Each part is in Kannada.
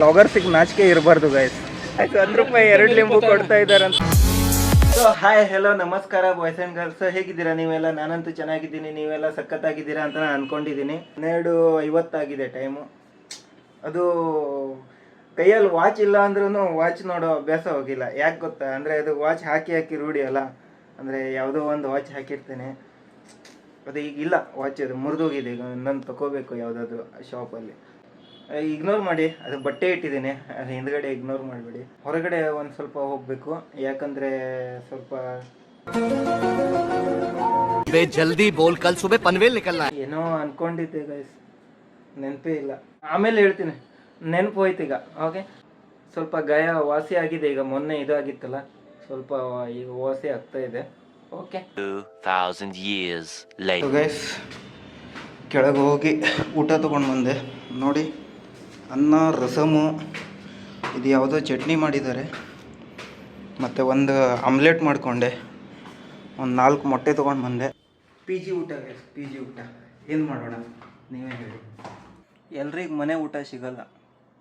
ಬ್ಲಾಗರ್ಸಿಗೆ ನಾಚಿಕೆ ಇರಬಾರ್ದು ಗೈಸ್ ಒಂದು ರೂಪಾಯಿ ಎರಡು ಲಿಂಬು ಕೊಡ್ತಾ ಇದ್ದಾರಂತ ಸೊ ಹಾಯ್ ಹಲೋ ನಮಸ್ಕಾರ ಬಾಯ್ಸ್ ಆ್ಯಂಡ್ ಗರ್ಲ್ಸ್ ಹೇಗಿದ್ದೀರಾ ನೀವೆಲ್ಲ? ನಾನಂತೂ ಚೆನ್ನಾಗಿದ್ದೀನಿ. ನೀವೆಲ್ಲ ಸಖತ್ತಾಗಿದ್ದೀರಾ ಅಂತ ನಾನು ಅಂದ್ಕೊಂಡಿದ್ದೀನಿ ಹನ್ನೆರಡು ಐವತ್ತಾಗಿದೆ ಟೈಮು ಅದು ಕೈಯಲ್ಲಿ ವಾಚ್ ಇಲ್ಲ ಅಂದ್ರೂ ವಾಚ್ ನೋಡೋ ಅಭ್ಯಾಸ ಹೋಗಿಲ್ಲ. ಯಾಕೆ ಗೊತ್ತಾ? ಅಂದರೆ ಅದು ವಾಚ್ ಹಾಕಿ ಹಾಕಿ ರೂಢಿ ಅಲ್ಲ. ಅಂದರೆ ಯಾವುದೋ ಒಂದು ವಾಚ್ ಹಾಕಿರ್ತೇನೆ. ಅದು ಈಗ ಇಲ್ಲ ವಾಚ್ ಅದು ಮುರಿದೋಗಿದೆ. ಈಗ ನಾನು ತಗೋಬೇಕು ಯಾವುದಾದ್ರು ಶಾಪಲ್ಲಿ ಇಗ್ನೋರ್ ಮಾಡಿ ಅದು ಬಟ್ಟೆ ಇಟ್ಟಿದ್ದೀನಿ ಅದು ಹಿಂದ್ಗಡೆ ಇಗ್ನೋರ್ ಮಾಡಬೇಡಿ. ಹೊರಗಡೆ ಒಂದು ಸ್ವಲ್ಪ ಹೋಗಬೇಕು ಯಾಕಂದರೆ ಸ್ವಲ್ಪ ಜಲ್ದಿ ಬೋಲ್ ಕಲ್ಸು ಪನ್ವೇಲ್ ನಿಕಲ್ಲ ಏನೋ ಅನ್ಕೊಂಡಿದ್ದೆ ಗೈಸ್ ನೆನಪೇ ಇಲ್ಲ. ಆಮೇಲೆ ಹೇಳ್ತೀನಿ ನೆನಪು ಹೋಯ್ತು ಈಗ ಓಕೆ ಸ್ವಲ್ಪ ಗಯ ವಾಸಿ ಆಗಿದೆ ಈಗ ಮೊನ್ನೆ ಇದು ಆಗಿತ್ತಲ್ಲ ಸ್ವಲ್ಪ ಈಗ ವಾಸಿ ಆಗ್ತಾ ಇದೆ ಓಕೆ ಗೈಸ್ ಕೆಳಗೆ ಹೋಗಿ ಊಟ ತಗೊಂಡು ಬಂದೆ ನೋಡಿ. ಅನ್ನ, ರಸಮು, ಇದು ಯಾವುದೋ ಚಟ್ನಿ ಮಾಡಿದ್ದಾರೆ. ಮತ್ತು ಒಂದು ಆಮ್ಲೆಟ್ ಮಾಡಿಕೊಂಡೆ. ಒಂದು ನಾಲ್ಕು ಮೊಟ್ಟೆ ತೊಗೊಂಡು ಬಂದೆ. ಪಿ ಜಿ ಊಟ ಪಿ ಜಿ ಊಟ. ಏನು ಮಾಡೋಣ? ನೀವೇ ಹೇಳಿ. ಎಲ್ರಿಗೂ ಮನೆ ಊಟ ಸಿಗಲ್ಲ.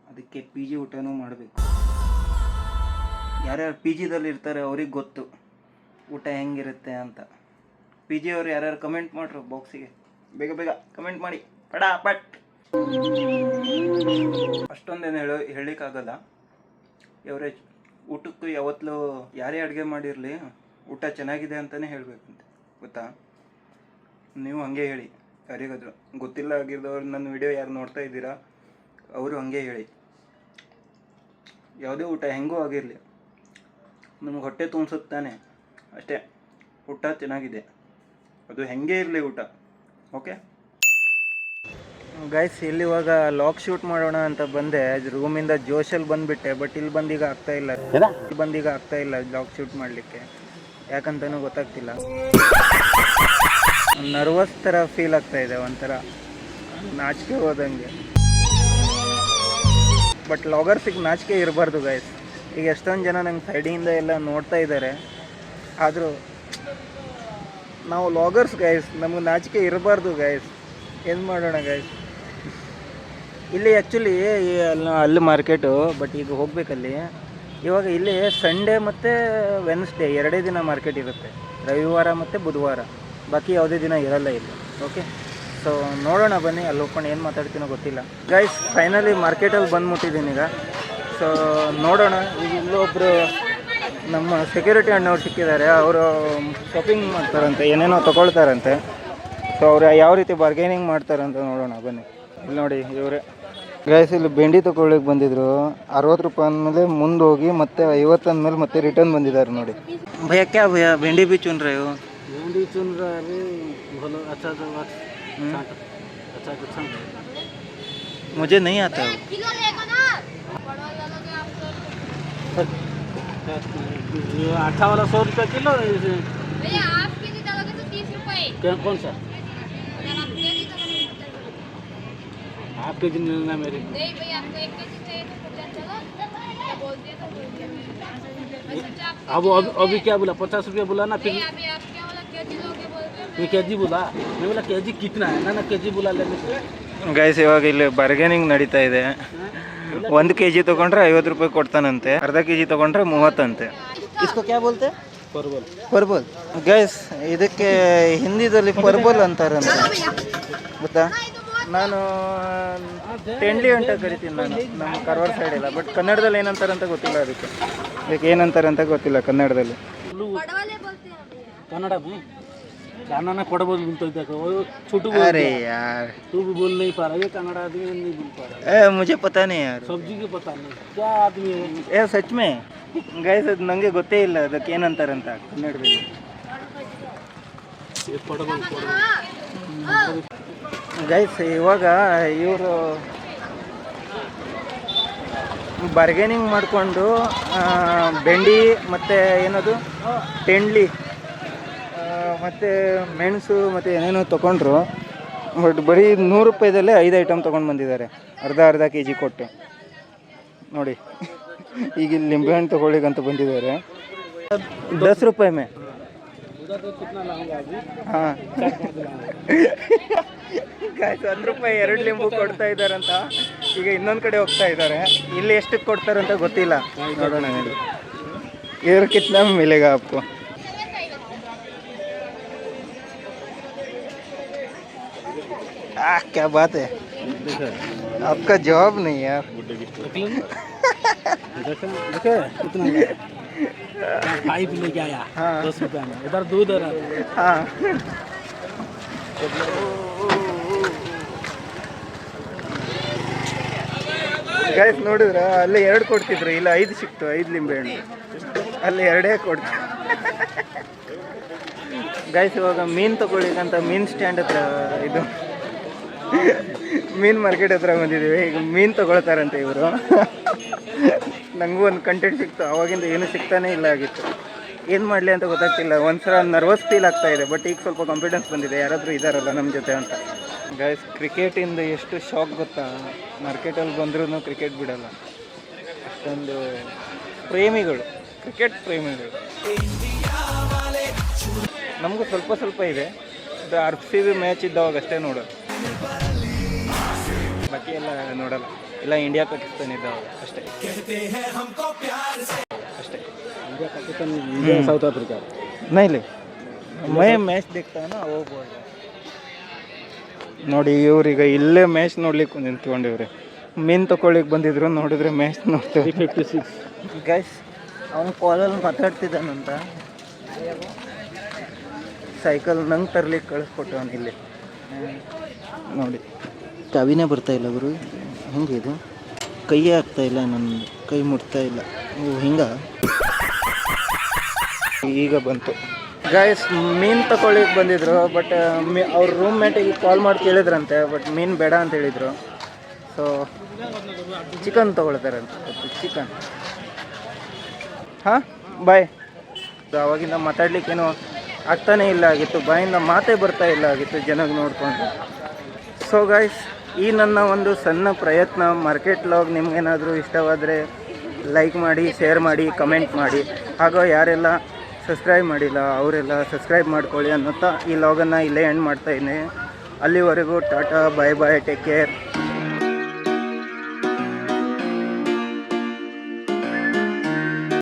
ಅದಕ್ಕೆ ಪಿ ಜಿ ಊಟನೂ ಮಾಡಬೇಕು. ಯಾರ್ಯಾರು ಪಿ ಜಿದಲ್ಲಿ ಇರ್ತಾರೆ ಅವ್ರಿಗೆ ಗೊತ್ತು. ಊಟ ಹೆಂಗಿರುತ್ತೆ ಅಂತ. ಪಿ ಜಿ ಅವ್ರು ಯಾರ್ಯಾರು ಕಮೆಂಟ್ ಮಾಡ್ರು ಬಾಕ್ಸಿಗೆ ಬೇಗ ಬೇಗ ಕಮೆಂಟ್ ಮಾಡಿ. ಪಡ ಪಟ್ ಅಷ್ಟೊಂದೇನು ಹೇಳೋ ಹೇಳಲಿಕ್ಕಾಗಲ್ಲ. ಎವರೇಜ್, ಊಟಕ್ಕೂ ಯಾವತ್ತಲೂ ಯಾರೇ ಅಡುಗೆ ಮಾಡಿರಲಿ, ಊಟ ಚೆನ್ನಾಗಿದೆ ಅಂತಲೇ ಹೇಳಬೇಕಂತೆ, ಗೊತ್ತಾ? ನೀವು ಹಾಗೆ ಹೇಳಿ, ಯಾರಿಗಾದ್ರು ಗೊತ್ತಿಲ್ಲ ಆಗಿದ್ದವ್ರು ನನ್ನ ವಿಡಿಯೋ ಯಾರು ನೋಡ್ತಾ ಇದ್ದೀರಾ, ಅವರು ಹಾಗೆ ಹೇಳಿ. ಯಾವುದೇ ಊಟ ಹೆಂಗೂ ಆಗಿರಲಿ, ನಮ್ಗೆ ಹೊಟ್ಟೆ ತುಂಬಿಸುತ್ತಾನೆ ಅಷ್ಟೇ, ಊಟ ಚೆನ್ನಾಗಿದೆ. ಅದು ಹೆಂಗೆ ಇರಲಿ ಊಟ, ಓಕೆ? ಗೈಸ್ ಇಲ್ಲಿ ಇವಾಗ ಲಾಕ್ ಶೂಟ್ ಮಾಡೋಣ ಅಂತ ಬಂದೆ. ರೂಮಿಂದ ಜೋಶಲ್ಲಿ ಬಂದ್ಬಿಟ್ಟೆ ಬಟ್ ಇಲ್ಲಿ ಬಂದೀಗ ಆಗ್ತಾ ಇಲ್ಲ. ಇಲ್ಲಿ ಬಂದೀಗ ಆಗ್ತಾ ಇಲ್ಲ ಲಾಕ್ ಶೂಟ್ ಮಾಡಲಿಕ್ಕೆ. ಯಾಕಂತನೂ ಗೊತ್ತಾಗ್ತಿಲ್ಲ. ನರ್ವಸ್ ಥರ ಫೀಲ್ ಆಗ್ತಾ ಇದೆ ಒಂಥರ. ನಾಚಿಕೆ ಹೋದಂಗೆ. ಬಟ್ ಲಾಗರ್ಸಿಗೆ ನಾಚಿಕೆ ಇರಬಾರ್ದು ಗೈಸ್ ಈಗ ಎಷ್ಟೊಂದು ಜನ ನಂಗೆ ಸೈಡಿಂದ ಎಲ್ಲ ನೋಡ್ತಾ ಇದ್ದಾರೆ ಆದರೂ ನಾವು ಲಾಗರ್ಸ್ ಗೈಸ್ ನಮಗೆ ನಾಚಿಕೆ ಇರಬಾರ್ದು ಗೈಸ್ ಏನು ಮಾಡೋಣ ಗೈಸ್ ಇಲ್ಲಿ ಆ್ಯಕ್ಚುಲಿ ಅಲ್ಲಿ ಮಾರ್ಕೆಟು ಬಟ್ ಈಗ ಹೋಗಬೇಕಲ್ಲಿ. ಇವಾಗ ಇಲ್ಲಿ ಸಂಡೇ ಮತ್ತು ವೆನ್ಸ್ಡೇ ಎರಡೇ ದಿನ ಮಾರ್ಕೆಟ್ ಇರುತ್ತೆ. ರವಿವಾರ ಮತ್ತು ಬುಧವಾರ. ಬಾಕಿ ಯಾವುದೇ ದಿನ ಇರಲ್ಲ ಇಲ್ಲಿ. ಓಕೆ ಸೊ ನೋಡೋಣ ಬನ್ನಿ, ಅಲ್ಲಿ ಹೋಗ್ಕೊಂಡು ಏನು ಮಾತಾಡ್ತೀನೋ ಗೊತ್ತಿಲ್ಲ. ಗೈಸ್ ಫೈನಲಿ ಮಾರ್ಕೆಟಲ್ಲಿ ಬಂದ್ಬಿಟ್ಟಿದ್ದೀನಿ ಈಗ. ಸೊ ನೋಡೋಣ. ಈಗ ಇಲ್ಲೊಬ್ಬರು ನಮ್ಮ ಸೆಕ್ಯೂರಿಟಿ ಅಣ್ಣವ್ರು ಸಿಕ್ಕಿದ್ದಾರೆ. ಅವರು ಶಾಪಿಂಗ್ ಮಾಡ್ತಾರಂತೆ, ಏನೇನೋ ತೊಗೊಳ್ತಾರಂತೆ. ಸೊ ಅವ್ರು ಯಾವ ರೀತಿ ಬಾರ್ಗೇನಿಂಗ್ ಮಾಡ್ತಾರಂತ ನೋಡೋಣ ಬನ್ನಿ. ಇಲ್ಲಿ ನೋಡಿ, ಇವರೇ. ಗೈಸ್ ಇಲ್ಲಿ ಬೆಂಡಿ ತೊಗೊಳ್ಳಿಕ್ಕೆ ಬಂದಿದ್ರು. ಅರವತ್ತು ರೂಪಾಯಿ ಅಂದ್ಮೇಲೆ ಮುಂದೆ ಹೋಗಿ ಮತ್ತೆ ಐವತ್ತು ಅಂದ್ಮೇಲೆ ಮತ್ತೆ ರಿಟರ್ನ್ ಬಂದಿದ್ದಾರೆ ನೋಡಿ. ಭಯ ಕ್ಯಾ ಭಯ ಬೆಂಡಿ ಬಿ ಚುನ್ ಇವು ಬೆಂಡಿ ಚುನ್ मुझे ನೈ ಆತ. है आठा ರೂಪಾಯಿ ಕಿಲೋ रुपये ಸರ್ रुपए। हाफ के जी लेना मेरे नहीं भैया आपको एक के जी चाहिए तो पचास चलो क्या बोल दिया तो बोल दिया मैं सोचा आप अब अभी अभी क्या बोला पचास रुपया बोला ना फिर नहीं अभी आप क्या बोला के जी लोगे बोल रहे ये के जी बोला मैं बोला के जी कितना है ना ना के जी बोला लेने से ಗೈಸ್ ಇವಾಗ ಇಲ್ಲಿ ಬಾರ್ಗೇನಿಂಗ್ ನಡೀತಾ ಇದೆ ಒಂದು ಕೆ ಜಿ ತೊಗೊಂಡ್ರೆ ಐವತ್ತು ರೂಪಾಯಿ ಕೊಡ್ತಾನಂತೆ ಅರ್ಧ ಕೆ ಜಿ ತೊಗೊಂಡ್ರೆ ಮೂವತ್ತಂತೆ ಇಸ್ಕೋ ಕ್ಯಾ ಬೋಲ್ತೆ परवल ಪರ್ಬಲ್ ಗೈಸ್ ಇದಕ್ಕೆ ಹಿಂದಿದಲ್ಲಿ ಪರ್ಬಲ್ ಅಂತಾರಂತೆ ಗೊತ್ತಾ ನಾನು ಟೆಂಡ್ಲಿ ಅಂತ ಕರಿತೀನಿ ನಾನು ನಮ್ಮ ಕಾರವಾರ ಸೈಡ್ ಇಲ್ಲ ಬಟ್ ಕನ್ನಡದಲ್ಲಿ ಏನಂತಾರಂತ ಗೊತ್ತಿಲ್ಲ ಅದಕ್ಕೆ ಅದಕ್ಕೆ ಏನಂತಾರೆ ಅಂತ ಗೊತ್ತಿಲ್ಲ ಕನ್ನಡದಲ್ಲಿ बड़ा वाले बोलते हैं भैया कन्नड़ा में जाना ना पड़बल बोलते देखो वो छोटू बोल अरे दिया। यार तू भी बोल नहीं पा रहा ये कन्नड़ा आदमी नहीं बोल पा रहा ए मुझे पता नहीं यार सब्जी के पता नहीं क्या आदमी है ಏ ಸಚ್ ಮೇ ಗೈಸ್ ಅದು ನನಗೆ ಗೊತ್ತೇ ಇಲ್ಲ ಅದಕ್ಕೆ ಏನಂತಾರಂತ ಕನ್ನಡದಲ್ಲಿ ये पड़बल ಗೈಸ್ ಇವಾಗ ಇವರು ಬಾರ್ಗೇನಿಂಗ್ ಮಾಡಿಕೊಂಡು ಬೆಂಡಿ ಮತ್ತು ಏನದು? ಟೆಂಡ್ಲಿ ಮತ್ತು ಮೆಣಸು ಮತ್ತು ಏನೇನೋ ತೊಗೊಂಡ್ರು. ಬಟ್ ಬರೀ ನೂರು ರೂಪಾಯಿದಲ್ಲೇ ಐದು ಐಟಮ್ ತೊಗೊಂಡು ಬಂದಿದ್ದಾರೆ. ಅರ್ಧ ಅರ್ಧ ಕೆ ಜಿ ಕೊಟ್ಟು. ನೋಡಿ ಈಗ ಇಲ್ಲಿ ನಿಂಬೆಹಣ್ಣು ತೊಗೊಳ್ಳಿಗಂತ ಬಂದಿದ್ದಾರೆ. ದಸ್ ರೂಪಾಯಿ ಮೇ. ಹಾಂ ಗಾಯ್ಸ್ ಒಂದು ರೂಪಾಯಿ ಎರಡು ಲಿಂಬು ಕೊಡ್ತಾ ಇದ್ದಾರಂತ ಈಗ ಇನ್ನೊಂದು ಕಡೆ ಹೋಗ್ತಾ ಇದ್ದಾರೆ ಇಲ್ಲಿ ಎಷ್ಟಕ್ಕೆ ಕೊಡ್ತಾರಂತ ಗೊತ್ತಿಲ್ಲ ನೋಡೋಣ ಹೇಳಿ ಇವ್ರ ಕಿತ್ನ ಮಿಲೆಗ आपको आ क्या बात है आपका जवाब नहीं यार देखे देखे कितना पाइप लेके आया हाँ। दस रुपया में इधर दूध है हाँ ಗೈಸ್ ನೋಡಿದ್ರ ಅಲ್ಲಿ ಎರಡು ಕೊಡ್ತಿದ್ರು ಇಲ್ಲ ಐದು ಸಿಕ್ತು ಐದು ಲಿಂಬೆಹಣ್ಣು ಅಲ್ಲಿ ಎರಡೇ ಕೊಡ್ತು ಗೈಸ್ ಇವಾಗ ಮೀನು ತಗೊಳ್ಳಿಕ್ಕಂತ ಮೀನು ಸ್ಟ್ಯಾಂಡ್ ಹತ್ರ ಇದು ಮೀನು ಮಾರ್ಕೆಟ್ ಹತ್ರ ಬಂದಿದ್ದೀವಿ. ಈಗ ಮೀನು ತಗೊಳ್ತಾರಂತೆ ಇವರು. ನನಗೂ ಒಂದು ಕಂಟೆಂಟ್ ಸಿಕ್ತು. ಅವಾಗಿಂದ ಏನು ಸಿಗ್ತಾನೆ ಇಲ್ಲ ಆಗಿತ್ತು. ಏನು ಮಾಡಲಿ ಅಂತ ಗೊತ್ತಾಗ್ತಿಲ್ಲ. ಒಂದ್ಸಲ ನರ್ವಸ್ ಫೀಲ್ ಆಗ್ತಾ ಇದೆ. ಬಟ್ ಈಗ ಸ್ವಲ್ಪ ಕಾನ್ಫಿಡೆನ್ಸ್ ಬಂದಿದೆ. ಯಾರಾದರೂ ಇದ್ದಾರಲ್ಲ ನಮ್ಮ ಜೊತೆ ಅಂತ. ಗೈಸ್ ಕ್ರಿಕೆಟಿಂದ ಎಷ್ಟು ಶಾಕ್ ಗೊತ್ತಾ? ಮಾರ್ಕೆಟಲ್ಲಿ ಬಂದ್ರೂ ಕ್ರಿಕೆಟ್ ಬಿಡಲ್ಲ. ಅಷ್ಟೊಂದು ಪ್ರೇಮಿಗಳು. ಕ್ರಿಕೆಟ್ ಪ್ರೇಮಿಗಳು. ನಮಗೂ ಸ್ವಲ್ಪ ಸ್ವಲ್ಪ ಇದೆ. ಅದು ಆರ್ ಬಿ ಮ್ಯಾಚ್ ಇದ್ದಾವಾಗ ಅಷ್ಟೇ ನೋಡೋದು ಬಾಕಿ ಎಲ್ಲ ನೋಡಲ್ಲ. ಇಲ್ಲ ಇಂಡಿಯಾ ಪಾಕಿಸ್ತಾನ ಇದ್ದವಾಗ ಅಷ್ಟೇ. ಅಷ್ಟೇ. India Pakistan India South Africa ನಾ ಇಲ್ಲಿ. ಮೈ ಮ್ಯಾಚ್ ದೇಖ್ತಾನ ಹೋಗ್ಬೋದು. ನೋಡಿ ಇವ್ರೀಗ ಇಲ್ಲೇ ಮ್ಯಾಚ್ ನೋಡ್ಲಿಕ್ಕೆ ನಿಂತ್ಕೊಂಡಿವ್ರಿ. ಮೀನು ತೊಗೊಳ್ಳಿಕ್ಕೆ ಬಂದಿದ್ರು ನೋಡಿದ್ರೆ ಮ್ಯಾಚ್ ನೋಡ್ತೇವೆ ಫಿಫ್ಟಿ ಗೈಸ್ ಅವನು ಕಾಲಲ್ಲಿ ಮಾತಾಡ್ತಿದ್ದಾನಂತ. ಸೈಕಲ್ ನಂಗೆ ತರ್ಲಿಕ್ಕೆ ಕಳಿಸ್ಕೊಟ್ಟು ಅವ್ನು ಇಲ್ಲಿ ನೋಡಿ. ಚಾವಿನೇ ಬರ್ತಾ ಇಲ್ಲ ಗುರು. ಹೆಂಗೆ ಇದು? ಕೈಯೇ ಆಗ್ತಾ ಇಲ್ಲ ನನ್ನ ಕೈ ಮುಟ್ತಾ ಇಲ್ಲ. ಓ ಹಿಂಗ? ಈಗ ಬಂತು. ಗಾಯಸ್ ಮೀನು ತಗೊಳ್ಳಿಕ್ಕೆ ಬಂದಿದ್ರು ಬಟ್ ಮೀ ಅವ್ರ ರೂಮ್ ಮೇಟಿಗೆ ಕಾಲ್ ಮಾಡಿ ಕೇಳಿದ್ರಂತೆ ಬಟ್ ಮೀನು ಬೇಡ ಅಂತ ಹೇಳಿದರು. ಸೊ ಚಿಕನ್ ತೊಗೊಳ್ತಾರಂತೆ ಚಿಕನ್ ಹಾಂ? ಬಾಯ್ ಅವಾಗಿಂದ ಮಾತಾಡ್ಲಿಕ್ಕೇನು ಆಗ್ತಾನೇ ಇಲ್ಲ ಆಗಿತ್ತು, ಬಾಯಿಂದ ಮಾತೇ ಬರ್ತಾ ಇಲ್ಲ ಆಗಿತ್ತು ಜನಕ್ಕೆ ನೋಡಿಕೊಂಡು. ಸೊ ಗಾಯ್ಸ್ ಈ ನನ್ನ ಒಂದು ಸಣ್ಣ ಪ್ರಯತ್ನ ಮಾರ್ಕೆಟ್ ಲಾಗ್ ನಿಮಗೇನಾದರೂ ಇಷ್ಟವಾದರೆ ಲೈಕ್ ಮಾಡಿ ಶೇರ್ ಮಾಡಿ ಕಮೆಂಟ್ ಮಾಡಿ. ಹಾಗೂ ಯಾರೆಲ್ಲ ಸಬ್ಸ್ಕ್ರೈಬ್ ಮಾಡಿಲ್ಲ, ಅವರೆಲ್ಲ ಸಬ್ಸ್ಕ್ರೈಬ್ ಮಾಡ್ಕೊಳ್ಳಿ ಅನ್ನೋತ್ತ ಈ ಲಾಗನ್ನು ಇಲ್ಲೇ ಎಂಡ್ ಮಾಡ್ತಾ ಇದ್ದೀನಿ ಅಲ್ಲಿವರೆಗೂ tata bye bye take care